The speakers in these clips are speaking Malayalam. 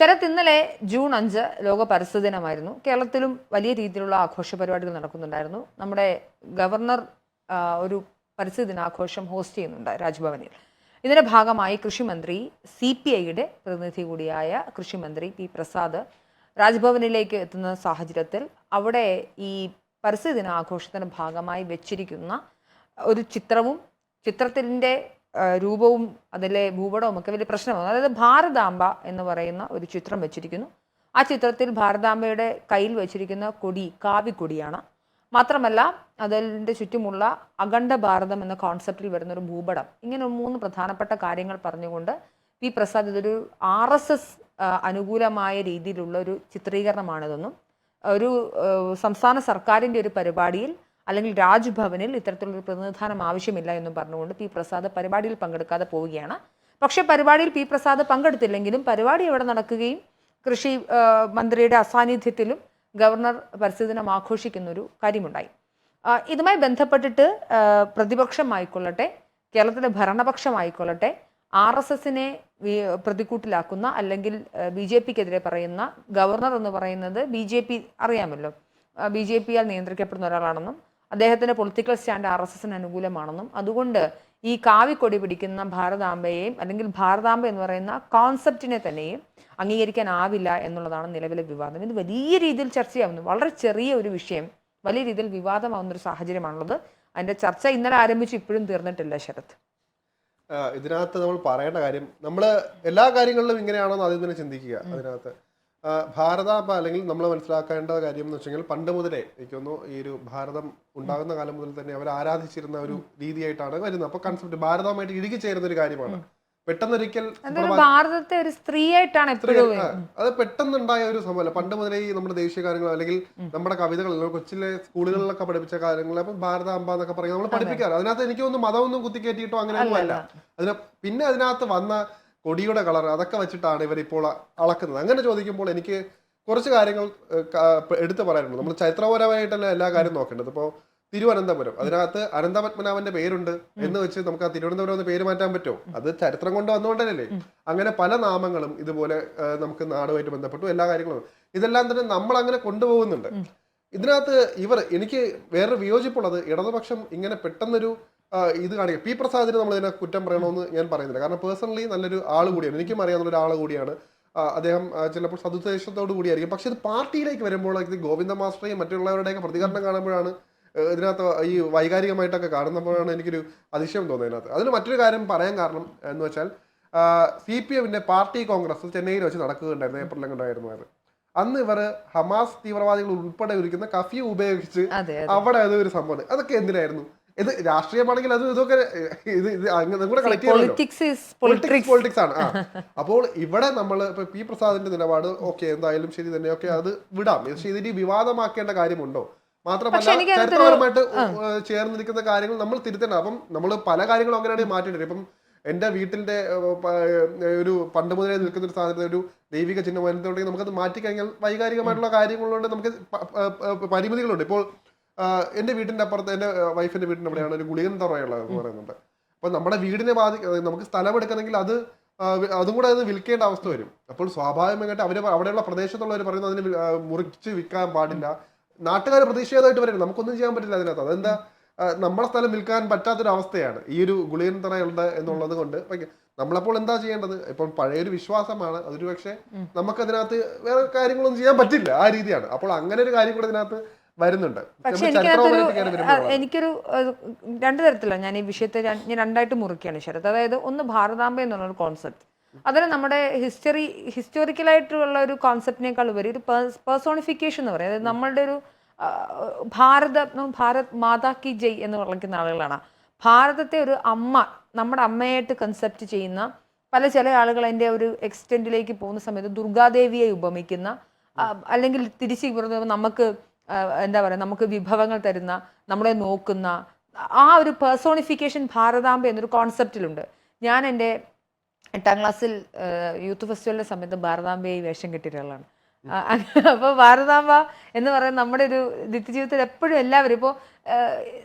ശരത് ഇന്നലെ ജൂൺ അഞ്ച് ലോക പരിസ്ഥിതി ദിനമായിരുന്നു. കേരളത്തിലും വലിയ രീതിയിലുള്ള ആഘോഷ പരിപാടികൾ നടക്കുന്നുണ്ടായിരുന്നു. നമ്മുടെ ഗവർണർ ഒരു പരിസ്ഥിതി ദിനാഘോഷം ഹോസ്റ്റ് ചെയ്യുന്നുണ്ട് രാജ്ഭവനിൽ. ഇതിന്റെ ഭാഗമായി കൃഷിമന്ത്രി സി പി ഐയുടെ പ്രതിനിധി കൂടിയായ കൃഷിമന്ത്രി പി പ്രസാദ് രാജ്ഭവനിലേക്ക് എത്തുന്ന സാഹചര്യത്തിൽ അവിടെ ഈ പരിസ്ഥിതി ഭാഗമായി വെച്ചിരിക്കുന്ന ഒരു ചിത്രവും ചിത്രത്തിന്റെ രൂപവും അതിലെ ഭൂപടവും ഒക്കെ വലിയ പ്രശ്നമാണ്. അതായത് ഭാരതാംബ എന്ന് പറയുന്ന ഒരു ചിത്രം വെച്ചിരിക്കുന്നു. ആ ചിത്രത്തിൽ ഭാരതാംബയുടെ കയ്യിൽ വെച്ചിരിക്കുന്ന കൊടി കാവിക്കൊടിയാണ്. മാത്രമല്ല അതിന്റെ ചുറ്റുമുള്ള അഖണ്ഡ ഭാരതം എന്ന കോൺസെപ്റ്റിൽ വരുന്ന ഒരു ഭൂപടം. ഇങ്ങനെ മൂന്ന് പ്രധാനപ്പെട്ട കാര്യങ്ങൾ പറഞ്ഞുകൊണ്ട് പി പ്രസാദ് ഇതൊരു ആർ എസ് എസ് അനുകൂലമായ രീതിയിലുള്ള ഒരു ചിത്രീകരണമാണിതൊന്നും. ഒരു സംസ്ഥാന സർക്കാരിന്റെ ഒരു പരിപാടിയിൽ അല്ലെങ്കിൽ രാജ്ഭവനിൽ ഇത്തരത്തിലൊരു പ്രതിനിധാനം ആവശ്യമില്ല എന്നും പറഞ്ഞുകൊണ്ട് പി പ്രസാദ് പരിപാടിയിൽ പങ്കെടുക്കാതെ പോവുകയാണ്. പക്ഷേ പരിപാടിയിൽ പി പ്രസാദ് പങ്കെടുത്തില്ലെങ്കിലും പരിപാടി അവിടെ നടക്കുകയും കൃഷി മന്ത്രിയുടെ അസാന്നിധ്യത്തിലും ഗവർണർ പരിസ്ഥിതിദിനം ആഘോഷിക്കുന്നൊരു കാര്യമുണ്ടായി. ഇതുമായി ബന്ധപ്പെട്ടിട്ട് പ്രതിപക്ഷമായിക്കൊള്ളട്ടെ കേരളത്തിലെ ഭരണപക്ഷമായിക്കൊള്ളട്ടെ ആർ എസ് എസിനെ പ്രതിക്കൂട്ടിലാക്കുന്ന അല്ലെങ്കിൽ ബി ജെ പിക്കെതിരെ പറയുന്ന ഗവർണർ എന്ന് പറയുന്നത് ബി ജെ പി അറിയാമല്ലോ. ബി ജെ പിയാൽ നിയന്ത്രിക്കപ്പെടുന്ന ഒരാളാണെന്നും അദ്ദേഹത്തിന്റെ പൊളിറ്റിക്കൽ സ്റ്റാൻഡ് ആർ എസ് എസിന് അനുകൂലമാണെന്നും അതുകൊണ്ട് ഈ കാവിക്കൊടി പിടിക്കുന്ന ഭാരതാംബയെയും അല്ലെങ്കിൽ ഭാരതാംബ എന്ന് പറയുന്ന കോൺസെപ്റ്റിനെ തന്നെയും അംഗീകരിക്കാനാവില്ല എന്നുള്ളതാണ് നിലവിലെ വിവാദം. ഇത് വലിയ രീതിയിൽ ചർച്ചയാവുന്നു വളരെ ചെറിയ ഒരു വിഷയം വലിയ രീതിയിൽ വിവാദമാവുന്ന ഒരു സാഹചര്യമാണുള്ളത്. അതിന്റെ ചർച്ച ഇന്നലെ ആരംഭിച്ച് ഇപ്പോഴും തീർന്നിട്ടില്ല ശരത്. ഇതിനകത്ത് നമ്മൾ പറയേണ്ട കാര്യം നമ്മൾ എല്ലാ കാര്യങ്ങളിലും ഇങ്ങനെയാണോന്ന് ആദ്യം തന്നെ ചിന്തിക്കുക അതിനകത്ത്. ആ, ഭാരതാംബ അല്ലെങ്കിൽ നമ്മൾ മനസ്സിലാക്കേണ്ട കാര്യം എന്ന് വെച്ചാൽ പണ്ട് മുതലേ എനിക്ക് തോന്നുന്നു ഈ ഒരു ഭാരതം ഉണ്ടാകുന്ന കാലം മുതൽ തന്നെ അവർ ആരാധിച്ചിരുന്ന ഒരു രീതിയായിട്ടാണ് വരുന്നത്. അപ്പൊ കൺസെപ്റ്റ് ഭാരതമായിട്ട് ഇഴുകി ചേരുന്ന ഒരു കാര്യമാണ്. പെട്ടെന്നൊരിക്കൽ ഭാരതത്തെ ഒരു സ്ത്രീയായിട്ടാണ് അത് പെട്ടെന്നുണ്ടായ ഒരു സംഭവമല്ല. പണ്ട് മുതലേ ഈ നമ്മുടെ ദേശീയ കാര്യങ്ങൾ അല്ലെങ്കിൽ നമ്മുടെ കവിതകൾ കൊച്ചിലെ സ്കൂളുകളിലൊക്കെ പഠിപ്പിച്ച കാര്യങ്ങൾ ഭാരത ഭാരതാംബ എന്നൊക്കെ പറയുന്നത് നമ്മൾ പഠിപ്പിക്കാറ്. അതിനകത്ത് എനിക്ക് തോന്നുന്നു മതമൊന്നും കുത്തിക്കയറ്റിയിട്ടോ അങ്ങനെയൊന്നും അല്ല. അതിന് പിന്നെ അതിനകത്ത് വന്ന കൊടിയുടെ കളർ അതൊക്കെ വെച്ചിട്ടാണ് ഇവർ ഇപ്പോൾ അളക്കുന്നത്. അങ്ങനെ ചോദിക്കുമ്പോൾ എനിക്ക് കുറച്ച് കാര്യങ്ങൾ എടുത്തു പറയാനുണ്ട്. നമ്മൾ ചരിത്രപരമായിട്ടല്ല എല്ലാ കാര്യവും നോക്കേണ്ടത്. ഇപ്പോൾ തിരുവനന്തപുരം അതിനകത്ത് അനന്തപത്മനാഭന്റെ പേരുണ്ട് എന്ന് വെച്ച് നമുക്ക് ആ തിരുവനന്തപുരം എന്ന് പേര് മാറ്റാൻ പറ്റുമോ? അത് ചരിത്രം കൊണ്ട് വന്നുകൊണ്ടല്ലേ. അങ്ങനെ പല നാമങ്ങളും ഇതുപോലെ നമുക്ക് നാടുമായിട്ട് ബന്ധപ്പെട്ടു. എല്ലാ കാര്യങ്ങളും. ഇതെല്ലാം തന്നെ നമ്മൾ അങ്ങനെ കൊണ്ടുപോകുന്നുണ്ട് ഇതിനകത്ത് ഇവർ എനിക്ക് വേറൊരു വിയോജിപ്പുള്ളത് ഇടതുപക്ഷം ഇങ്ങനെ പെട്ടെന്നൊരു ഇത് കാണിക്കുക പി പ്രസാദിന് നമ്മൾ ഇതിനെ കുറ്റം പറയണമെന്ന് ഞാൻ പറയുന്നില്ല. കാരണം പേഴ്സണലി നല്ലൊരു ആൾ കൂടിയാണ്. എനിക്കും അറിയാവുന്ന ഒരു ആൾ കൂടിയാണ്. അദ്ദേഹം ചിലപ്പോൾ സതുദ്ദേശത്തോടു കൂടിയായിരിക്കും. പക്ഷെ ഇത് പാർട്ടിയിലേക്ക് വരുമ്പോൾ ഇത് ഗോവിന്ദ മാസ്റ്ററെയും മറ്റുള്ളവരുടെയൊക്കെ പ്രതികരണം കാണുമ്പോഴാണ് ഇതിനകത്ത് ഈ വൈകാരികമായിട്ടൊക്കെ കാണുന്നപ്പോഴാണ് എനിക്കൊരു അതിശയം തോന്നുന്നത് ഇതിനകത്ത്. അതിന് മറ്റൊരു കാര്യം പറയാൻ കാരണം എന്ന് വെച്ചാൽ സി പി എമ്മിന്റെ പാർട്ടി കോൺഗ്രസ് ചെന്നൈയിൽ വെച്ച് നടക്കുകയുണ്ടായിരുന്നു. ഏപ്രിലും ഉണ്ടായിരുന്നു അത്. അന്ന് ഇവർ ഹമാസ് തീവ്രവാദികൾ ഉൾപ്പെടെ ഒരുക്കുന്ന കഫ്യൂ ഉപയോഗിച്ച് അവിടെ അത്. ഒരു സംഭവം അതൊക്കെ എന്തിനായിരുന്നു? ഇത് രാഷ്ട്രീയമാണെങ്കിൽ അത് ഇതൊക്കെ ഇത് ഇത് അങ്ങനെ കൂടെ കളക്ട് പൊളിറ്റിക്സ് പൊളിറ്റിക്സ് ആണ്. അപ്പോൾ ഇവിടെ നമ്മൾ ഇപ്പൊ പി പ്രസാദിന്റെ നിലപാട് ഓക്കെ എന്തായാലും ശരി തന്നെ ഓക്കെ അത് വിടാം. പക്ഷെ ഇതിന് വിവാദമാക്കേണ്ട കാര്യമുണ്ടോ? മാത്രമല്ല ചരിത്രപരമായിട്ട് ചേർന്ന് നിൽക്കുന്ന കാര്യങ്ങൾ നമ്മൾ തിരുത്തണം അപ്പം നമ്മൾ പല കാര്യങ്ങളും അങ്ങനെയാണ് മാറ്റേണ്ടത്. ഇപ്പം എന്റെ വീട്ടിന്റെ ഒരു പണ്ട് മുതലേ നിൽക്കുന്ന ഒരു സാധനത്തെ ഒരു ദൈവിക ചിഹ്നം വരുന്നുണ്ടെങ്കിൽ നമുക്കത് മാറ്റിക്കഴിഞ്ഞാൽ വൈകാരികമായിട്ടുള്ള കാര്യങ്ങളുണ്ട് നമുക്ക് പരിമിതികളുണ്ട്. ഇപ്പോൾ എന്റെ വീടിന്റെ അപ്പുറത്ത് എന്റെ വൈഫിന്റെ വീടിന്റെ അവിടെയാണ് ഒരു ഗുളികൻ തറയുള്ളത് എന്ന് പറയുന്നുണ്ട് അപ്പൊ നമ്മുടെ വീടിനെ ബാധി നമുക്ക് സ്ഥലം എടുക്കണമെങ്കിൽ അത് അതും കൂടെ അത് വിൽക്കേണ്ട അവസ്ഥ വരും. അപ്പോൾ സ്വാഭാവികമായിട്ട് അവർ അവിടെയുള്ള പ്രദേശത്തുള്ളവർ പറയുന്നത് അതിന് മുറിച്ച് വിൽക്കാൻ പാടില്ല. നാട്ടുകാർ പ്രതിഷേധമായിട്ട് വരും നമുക്കൊന്നും ചെയ്യാൻ പറ്റില്ല അതിനകത്ത്. അതെന്താ? നമ്മളെ നമ്മുടെ സ്ഥലം വിൽക്കാൻ പറ്റാത്തൊരു അവസ്ഥയാണ് ഈ ഒരു ഗുളികൻ തറയുണ്ട് എന്നുള്ളത് കൊണ്ട്. നമ്മളപ്പോൾ എന്താ ചെയ്യേണ്ടത്? ഇപ്പോൾ പഴയൊരു വിശ്വാസമാണ്. അതൊരു പക്ഷേ നമുക്കതിനകത്ത് വേറെ കാര്യങ്ങളൊന്നും ചെയ്യാൻ പറ്റില്ല ആ രീതിയാണ്. അപ്പോൾ അങ്ങനെ ഒരു കാര്യം കൂടെ ഇതിനകത്ത് വരുന്നുണ്ട്. പക്ഷെ. എനിക്കൊരു രണ്ടു തരത്തിലാണ് ഞാൻ ഈ വിഷയത്തെ ഞാൻ രണ്ടായിട്ട് മുറിക്കുകയാണ് ശരത്. അതായത് ഒന്ന് ഭാരതാംബ എന്നുള്ളൊരു കോൺസെപ്റ്റ് അതിന് നമ്മുടെ ഹിസ്റ്ററി ഹിസ്റ്റോറിക്കലായിട്ടുള്ള ഒരു കോൺസെപ്റ്റിനേക്കാൾ ഉപരി ഒരു പേഴ്സോണിഫിക്കേഷൻ എന്ന് പറയുന്നത് അതായത് നമ്മളുടെ ഒരു ഭാരത ഭാരത് മാതാ കി ജയ് എന്ന് വിളിക്കുന്ന ആളുകളാണ്. ഭാരതത്തെ ഒരു അമ്മ നമ്മുടെ അമ്മയായിട്ട് കൺസെപ്റ്റ് ചെയ്യുന്ന പല ചില ആളുകൾ അതിന്റെ ഒരു എക്സ്റ്റെൻഡിലേക്ക് പോകുന്ന സമയത്ത് ദുർഗാദേവിയെ ഉപമിക്കുന്ന അല്ലെങ്കിൽ തിരിച്ച് നമുക്ക് എന്താ പറയുക നമുക്ക് വിഭവങ്ങൾ തരുന്ന നമ്മളെ നോക്കുന്ന ആ ഒരു പേഴ്സോണിഫിക്കേഷൻ ഭാരതാംബ എന്നൊരു കോൺസെപ്റ്റിലുണ്ട് ഞാൻ എന്റെ എട്ടാം ക്ലാസ്സിൽ യൂത്ത് ഫെസ്റ്റിവലിന്റെ സമയത്ത് ഭാരതാംബയെ വേഷം കെട്ടിയിട്ടുള്ളതാണ് അപ്പോൾ ഭാരതാംബ എന്ന് പറയുന്നത് നമ്മുടെ ഒരു നിത്യജീവിതത്തിൽ എപ്പോഴും എല്ലാവരും ഇപ്പോൾ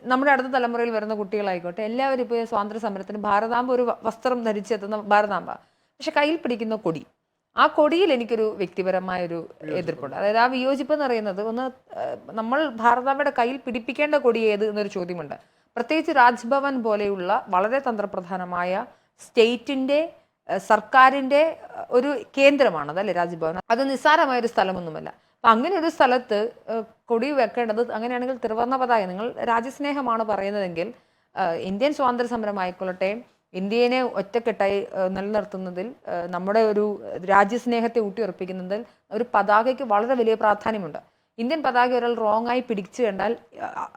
നമ്മുടെ അടുത്ത തലമുറയിൽ വരുന്ന കുട്ടികളായിക്കോട്ടെ എല്ലാവരും ഇപ്പോൾ സ്വാതന്ത്ര്യ സമരത്തിന് ഭാരതാംബ ഒരു വസ്ത്രം ധരിച്ചെത്തുന്ന ഭാരതാംബ. പക്ഷെ കയ്യിൽ പിടിക്കുന്ന കൊടി ആ കൊടിയിൽ എനിക്കൊരു വ്യക്തിപരമായ ഒരു എതിർപ്പുണ്ട്. അതായത് ആ വിയോജിപ്പ് എന്ന് പറയുന്നത് ഒന്ന് നമ്മൾ ഭാരതാമ്മയുടെ കയ്യിൽ പിടിപ്പിക്കേണ്ട കൊടി ഏത് എന്നൊരു ചോദ്യമുണ്ട്. പ്രത്യേകിച്ച് രാജ്ഭവൻ പോലെയുള്ള വളരെ തന്ത്രപ്രധാനമായ സ്റ്റേറ്റിന്റെ സർക്കാരിന്റെ ഒരു കേന്ദ്രമാണ് അതല്ലേ രാജ്ഭവൻ? അത് നിസ്സാരമായ ഒരു സ്ഥലമൊന്നുമല്ല. അപ്പൊ അങ്ങനെ ഒരു സ്ഥലത്ത് കൊടി വെക്കേണ്ടത് അങ്ങനെയാണെങ്കിൽ തിരുവർണ പതാക നിങ്ങൾ രാജ്യസ്നേഹമാണ് പറയുന്നതെങ്കിൽ ഇന്ത്യൻ സ്വാതന്ത്ര്യ സമരം ആയിക്കൊള്ളട്ടെ ഇന്ത്യനെ ഒറ്റക്കെട്ടായി നിലനിർത്തുന്നതിൽ നമ്മുടെ ഒരു രാജ്യസ്നേഹത്തെ ഊട്ടിയുറപ്പിക്കുന്നതിൽ ഒരു പതാകയ്ക്ക് വളരെ വലിയ പ്രാധാന്യമുണ്ട്. ഇന്ത്യൻ പതാക ഒരാൾ റോങ് ആയി പിടിച്ചു കണ്ടാൽ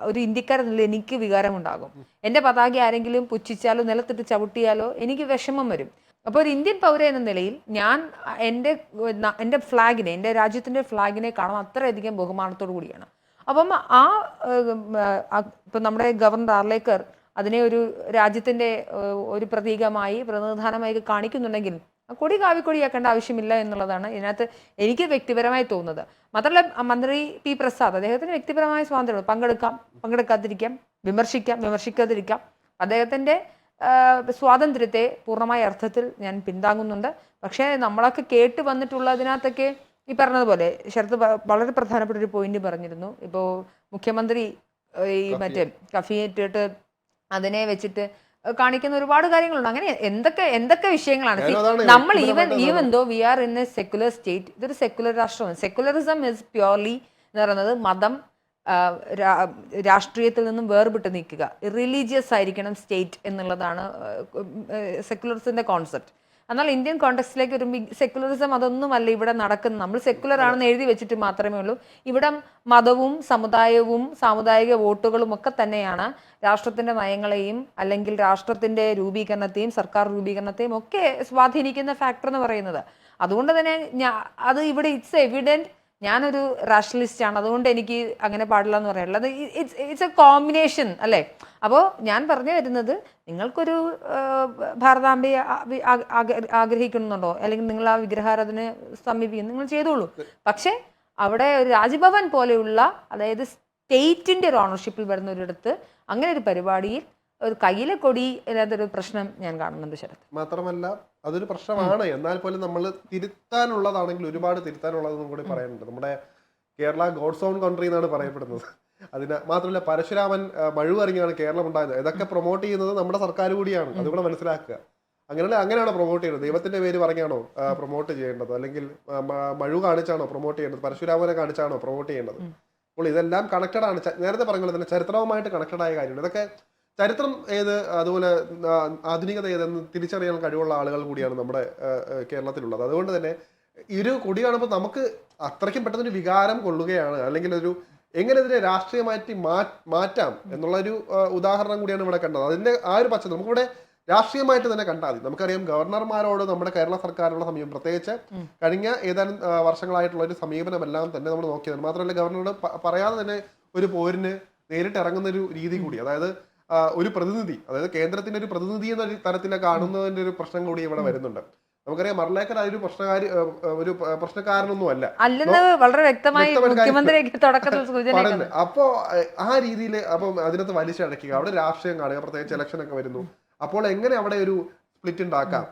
ഒരു ഇന്ത്യക്കാരൻ എനിക്ക് വികാരമുണ്ടാകും. എന്റെ പതാക ആരെങ്കിലും പുച്ഛിച്ചാലോ നിലത്തിട്ട് ചവിട്ടിയാലോ എനിക്ക് വിഷമം വരും. അപ്പോൾ ഒരു ഇന്ത്യൻ പൗര എന്ന നിലയിൽ ഞാൻ എന്റെ എന്റെ ഫ്ലാഗിനെ എന്റെ രാജ്യത്തിന്റെ ഫ്ലാഗിനെ കാണാൻ അത്രയധികം ബഹുമാനത്തോടു കൂടിയാണ്. അപ്പം ആ, ഇപ്പം നമ്മുടെ ഗവർണർ ആർലേക്കർ അതിനെ ഒരു രാജ്യത്തിന്റെ ഒരു പ്രതീകമായി പ്രതിനിധാനമായി കാണിക്കുന്നുണ്ടെങ്കിൽ കൊടി കാവിക്കൊടിയാക്കേണ്ട ആവശ്യമില്ല എന്നുള്ളതാണ് ഇതിനകത്ത് എനിക്ക് വ്യക്തിപരമായി തോന്നുന്നത്. മാത്രമല്ല മന്ത്രി പി പ്രസാദ് അദ്ദേഹത്തിന് വ്യക്തിപരമായ സ്വാതന്ത്ര്യമുണ്ട്. പങ്കെടുക്കാം പങ്കെടുക്കാതിരിക്കാം വിമർശിക്കാം വിമർശിക്കാതിരിക്കാം. അദ്ദേഹത്തിന്റെ സ്വാതന്ത്ര്യത്തെ പൂർണമായ അർത്ഥത്തിൽ ഞാൻ പിന്താങ്ങുന്നുണ്ട്. പക്ഷേ നമ്മളൊക്കെ കേട്ട് വന്നിട്ടുള്ളതിനകത്തൊക്കെ ഈ പറഞ്ഞതുപോലെ ശരത് വളരെ പ്രധാനപ്പെട്ട ഒരു പോയിന്റ് പറഞ്ഞിരുന്നു. ഇപ്പോൾ മുഖ്യമന്ത്രി ഈ മറ്റേ കഫിയേറ്റിട്ട് അതിനെ വെച്ചിട്ട് കാണിക്കുന്ന ഒരുപാട് കാര്യങ്ങളുണ്ട്. അങ്ങനെ എന്തൊക്കെ എന്തൊക്കെ വിഷയങ്ങളാണ്? നമ്മൾ even even though we are in a secular state ഇതൊരു സെക്കുലർ രാഷ്ട്രമാണ്. സെക്കുലറിസം ഇസ് പ്യോർലി എന്ന് പറയുന്നത് മതം രാഷ്ട്രീയത്തിൽ നിന്നും വേർപെട്ട് നിൽക്കുക. റിലീജിയസ് ആയിരിക്കണം സ്റ്റേറ്റ് എന്നുള്ളതാണ് സെക്കുലറിസത്തിന്റെ കോൺസെപ്റ്റ് എന്നാൽ ഇന്ത്യൻ കോണ്ടെക്സ്റ്റിലേക്ക് ഒരു സെക്കുലറിസം അതൊന്നുമല്ല ഇവിടെ നടക്കുന്നത്. നമ്മൾ സെക്കുലർ ആണെന്ന് എഴുതി വെച്ചിട്ട് മാത്രമേ ഉള്ളൂ. ഇവിടെ മതവും സമുദായവും സാമുദായിക വോട്ടുകളും ഒക്കെ തന്നെയാണ് രാഷ്ട്രത്തിന്റെ നയങ്ങളെയും അല്ലെങ്കിൽ രാഷ്ട്രത്തിന്റെ രൂപീകരണത്തെയും സർക്കാർ രൂപീകരണത്തെയും ഒക്കെ സ്വാധീനിക്കുന്ന ഫാക്ടർ എന്ന് പറയുന്നത്. അതുകൊണ്ട് തന്നെ അത് ഇവിടെ ഇറ്റ്സ് എവിഡന്റ് ഞാനൊരു റാഷണലിസ്റ്റ് ആണ്. അതുകൊണ്ട് എനിക്ക് അങ്ങനെ പാടില്ല എന്ന് പറയാനുള്ളത് ഇറ്റ്സ് ഇറ്റ്സ് എ കോമ്പിനേഷൻ അല്ലേ? അപ്പോൾ ഞാൻ പറഞ്ഞു വരുന്നത് നിങ്ങൾക്കൊരു ഭാരതാംബയെ ആഗ്രഹിക്കുന്നുണ്ടോ? അല്ലെങ്കിൽ നിങ്ങൾ ആ വിഗ്രഹാരാധന സമീപിക്കുന്നു നിങ്ങൾ ചെയ്തോളൂ. പക്ഷേ അവിടെ ഒരു രാജ്ഭവൻ പോലെയുള്ള അതായത് സ്റ്റേറ്റിന്റെ ഒരു ഓണർഷിപ്പിൽ വരുന്ന ഒരിടത്ത് അങ്ങനെ ഒരു പരിപാടിയിൽ ഒരു കയ്യിലെ കൊടി ഇല്ലാത്തൊരു പ്രശ്നം ഞാൻ കാണുന്നുണ്ട് ശരത്. മാത്രമല്ല അതൊരു പ്രശ്നമാണ്. എന്നാൽ പോലും നമ്മൾ തിരുത്താനുള്ളതാണെങ്കിൽ ഒരുപാട് തിരുത്താനുള്ളതെന്നും കൂടി പറയാനുണ്ട് നമ്മുടെ കേരള ഗോഡ്സ് ഓൺ കൺട്രി എന്നാണ് പറയപ്പെടുന്നത്. അതിന് മാത്രമല്ല പരശുരാമൻ മഴുവറിഞ്ഞാണ് കേരളം ഉണ്ടായത് ഇതൊക്കെ പ്രൊമോട്ട് ചെയ്യുന്നത് നമ്മുടെ സർക്കാർ കൂടിയാണ്. അതുകൂടെ മനസ്സിലാക്കുക. അങ്ങനെയുള്ള അങ്ങനെയാണോ പ്രൊമോട്ട് ചെയ്യുന്നത്? ദൈവത്തിന്റെ പേര് പറഞ്ഞാണോ പ്രൊമോട്ട് ചെയ്യേണ്ടത്? അല്ലെങ്കിൽ മഴു കാണിച്ചാണോ പ്രൊമോട്ട് ചെയ്യേണ്ടത്? പരശുരാമനെ കാണിച്ചാണോ പ്രൊമോട്ട് ചെയ്യേണ്ടത്? അപ്പോൾ ഇതെല്ലാം കണക്റ്റഡ് ആണ്. നേരത്തെ പറഞ്ഞ പോലെ തന്നെ ചരിത്രവുമായിട്ട് കണക്റ്റഡ് ആയ കാര്യമാണ്. ഇതൊക്കെ ചരിത്രം ഏത് അതുപോലെ ആധുനികത ഏതെന്ന് തിരിച്ചറിയാൻ കഴിവുള്ള ആളുകൾ കൂടിയാണ് നമ്മുടെ കേരളത്തിലുള്ളത്. അതുകൊണ്ട് തന്നെ ഈ ഒരു കൊടി കാണുമ്പോൾ നമുക്ക് അത്രയ്ക്കും പെട്ടെന്നൊരു വികാരം കൊള്ളുകയാണ്. അല്ലെങ്കിൽ ഒരു എങ്ങനെ ഇതിനെ രാഷ്ട്രീയമായിട്ട് മാറ്റാം എന്നുള്ള ഒരു ഉദാഹരണം കൂടിയാണ് ഇവിടെ കണ്ടത്. അതിന്റെ ആ ഒരു പശ്ചാത്തലം നമുക്കിവിടെ രാഷ്ട്രീയമായിട്ട് തന്നെ കണ്ടാൽ മതി. നമുക്കറിയാം ഗവർണർമാരോട് നമ്മുടെ കേരള സർക്കാരിനുള്ള സമീപം. പ്രത്യേകിച്ച് കഴിഞ്ഞ ഏതാനും വർഷങ്ങളായിട്ടുള്ള ഒരു സമീപനമെല്ലാം തന്നെ നമ്മൾ നോക്കിയത് മാത്രമല്ല ഗവർണറോട് പറയാതെ തന്നെ ഒരു പോരിന് നേരിട്ട് ഇറങ്ങുന്ന ഒരു രീതി കൂടി. അതായത് ഒരു പ്രതിനിധി അതായത് കേന്ദ്രത്തിന്റെ ഒരു പ്രതിനിധി എന്ന തരത്തിലെ കാണുന്നതിന്റെ ഒരു പ്രശ്നം കൂടി ഇവിടെ വരുന്നുണ്ട്. നമുക്കറിയാം മർലേക്കർ അതൊരു ഒരു പ്രശ്നകാരി ഒരു പ്രശ്നക്കാരനൊന്നും അല്ല. അല്ലെന്ന് വളരെ വ്യക്തമായി വ്യക്തമായ മുഖ്യമന്ത്രിയൊക്കെ തുടക്കത്തിൽ സൂചന അപ്പോ ആ രീതിയിൽ അപ്പം അതിനകത്ത് വലിച്ചടക്കുക അവിടെ രാഷ്ട്രീയം കാണുക. പ്രത്യേകിച്ച് ഇലക്ഷൻ ഒക്കെ വരുന്നു. അപ്പോൾ എങ്ങനെ അവിടെ ഒരു സ്പ്ലിറ്റ് ഉണ്ടാക്കാം?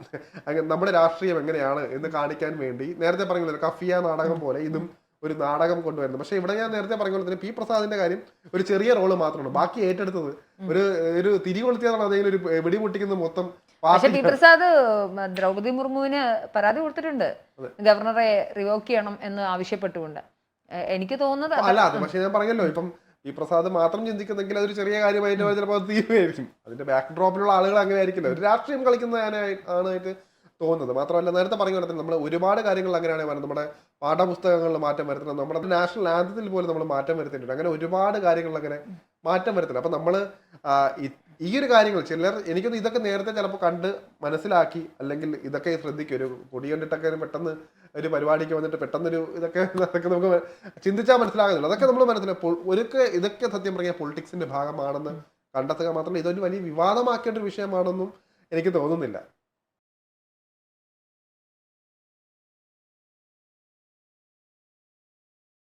നമ്മുടെ രാഷ്ട്രീയം എങ്ങനെയാണ് എന്ന് കാണിക്കാൻ വേണ്ടി നേരത്തെ പറഞ്ഞല്ലോ കഫിയ നാടകം പോലെ ഇതും ഒരു നാടകം കൊണ്ടുവരുന്നത്. പക്ഷെ ഇവിടെ ഞാൻ നേരത്തെ പറഞ്ഞ പോലെ തന്നെ പി പ്രസാദിന്റെ കാര്യം ഒരു ചെറിയ റോൾ മാത്രമാണ്. ബാക്കി ഏറ്റെടുത്തത് ഒരു ഒരു തിരികൊളുത്തിയതാണ് അതെങ്കിലും ഒരു വെടിമുട്ടിക്കുന്നത് മൊത്തം പക്ഷെ പി പ്രസാദ് ദ്രൗപതി മുർമുവിന് പരാതി കൊടുത്തിട്ടുണ്ട്. ഗവർണറെ റിവോക്ക് ചെയ്യണം എന്ന് ആവശ്യപ്പെട്ടുകൊണ്ട്. എനിക്ക് തോന്നുന്നത് അല്ല അത് പക്ഷെ ഞാൻ പറഞ്ഞല്ലോ ഇപ്പം പി പ്രസാദ് മാത്രം ചിന്തിക്കുന്നെങ്കിൽ അതൊരു ചെറിയ കാര്യമായിട്ട് ചിലപ്പോൾ അത് തീരുമായിരിക്കും. അതിന്റെ ബാക്ക് ഡ്രോപ്പിലുള്ള ആളുകൾ അങ്ങനെ ആയിരിക്കില്ല ഒരു രാഷ്ട്രീയം കളിക്കുന്ന ആണായിട്ട് തോന്നുന്നത്. മാത്രമല്ല നേരത്തെ പറഞ്ഞ പോലെ തന്നെ നമ്മൾ ഒരുപാട് കാര്യങ്ങൾ അങ്ങനെയാണ് വരുന്നത്. നമ്മുടെ പാഠപുസ്തകങ്ങളിൽ മാറ്റം വരുത്തുന്നത്. നമ്മുടെ നാഷണൽ ആന്തത്തിൽ പോലും നമ്മൾ മാറ്റം വരുത്തിയിട്ടുണ്ട്. അങ്ങനെ ഒരുപാട് കാര്യങ്ങൾ അങ്ങനെ മാറ്റം വരുത്തില്ല അപ്പം നമ്മൾ ഈ ഒരു കാര്യങ്ങൾ ചിലർ എനിക്കൊന്ന് ഇതൊക്കെ നേരത്തെ ചിലപ്പോൾ കണ്ട് മനസ്സിലാക്കി അല്ലെങ്കിൽ ഇതൊക്കെ ശ്രദ്ധിക്കും. ഒരു പൊടി കണ്ടിട്ടൊക്കെ പെട്ടെന്ന് ഒരു പരിപാടിക്ക് വന്നിട്ട് പെട്ടെന്നൊരു ഇതൊക്കെ അതൊക്കെ നമുക്ക് ചിന്തിച്ചാൽ മനസ്സിലാകുന്നില്ല. അതൊക്കെ നമ്മൾ മനസ്സിലാക്കും ഒരൊക്കെ ഇതൊക്കെ സത്യം പറഞ്ഞാൽ പൊളിറ്റിക്സിന്റെ ഭാഗമാണെന്ന് കണ്ടെത്തുക മാത്രമല്ല ഇതൊരു വലിയ വിവാദമാക്കേണ്ട ഒരു വിഷയമാണെന്നും എനിക്ക് തോന്നുന്നില്ല.